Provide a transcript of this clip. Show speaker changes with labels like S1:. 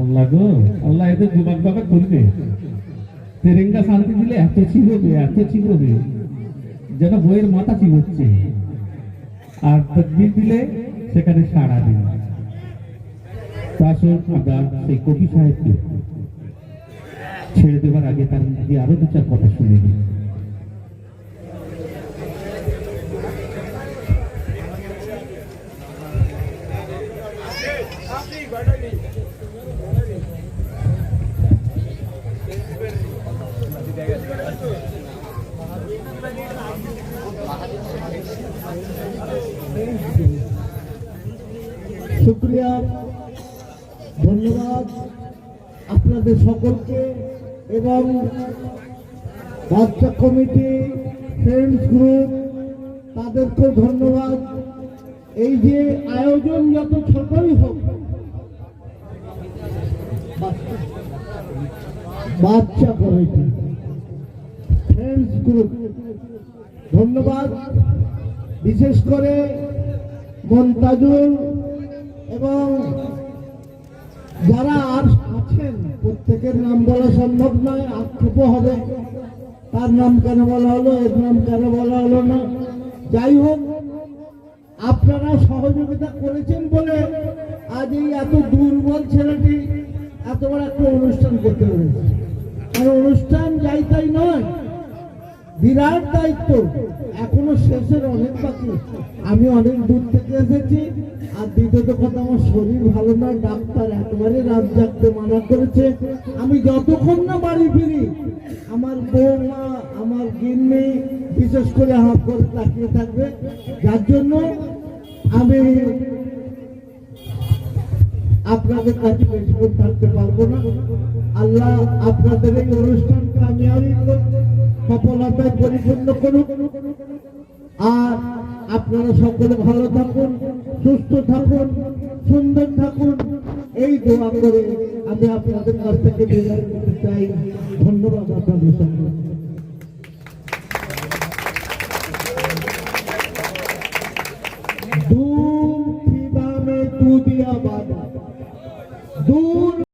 S1: আল্লাহ গো, আল্লাহ এদের জীবন ভাবে করবে। তেরেঙ্গা শান্তি দিলে এত চিববে এত চিববে যেন বইয়ের মাথা চিবচ্ছে। আর তকবির দিলে সেখানে সাড়া দিন তাসর আমরা সেই কবি সাহেবকে ছেড়ে দেওয়ার আগে তার মুখ আরও দু চার কথা শুনে নিই
S2: শুক্রিয়া, ধন্যবাদ আপনাদের সকলকে এবং বাচ্চা কমিটি ফ্রেন্ডস গ্রুপ তাদেরকেও ধন্যবাদ। এই যে আয়োজন যত ছোটই হোক, বাচ্চা- কমিটি ফ্রেন্ডস গ্রুপ ধন্যবাদ। বিশেষ করে মন্তাজুল এবং যারা আর আছেন, প্রত্যেকের নাম বলা সম্ভব নয় আক্ষেপ হবে। তার নাম কেন বলা হলো, এর নাম কেন বলা হলো না? যাই হোক, আপনারা সহযোগিতা করেছেন বলে আজ এই এত দুর্বল ছেলেটি এত বড় একটা অনুষ্ঠান করতে পেরেছে। আর অনুষ্ঠান যাই বিরাট দায়িত্ব। এখনও শেষের অনেক বাকি। আমি অনেক দূর থেকে এসেছি। আর দ্বিতীয়ত কথা আমার শরীর ভালো না ডাক্তার একেবারে রাত জাগতে মানা করেছে। আমি যতক্ষণ না বাড়ি ফিরি আমার বৌমা আমার গিন্নি বিশেষ করে হাফ করে তাকিয়ে থাকবে। যার জন্য আমি আপনাদের কাছে বেশিক্ষণ থাকতে পারব না। আল্লাহ আপনাদের এই অনুষ্ঠান কামিয়াবি করুন, সফলতায় পরিপূর্ণ করুক। আর আপনারা সকলে ভালো থাকুন, সুস্থ থাকুন, সুন্দর থাকুন। এই দোয়া করে আমি আপনাদের কাছ থেকে বিদায় করতে চাই। ধন্যবাদ আপনাদের সঙ্গে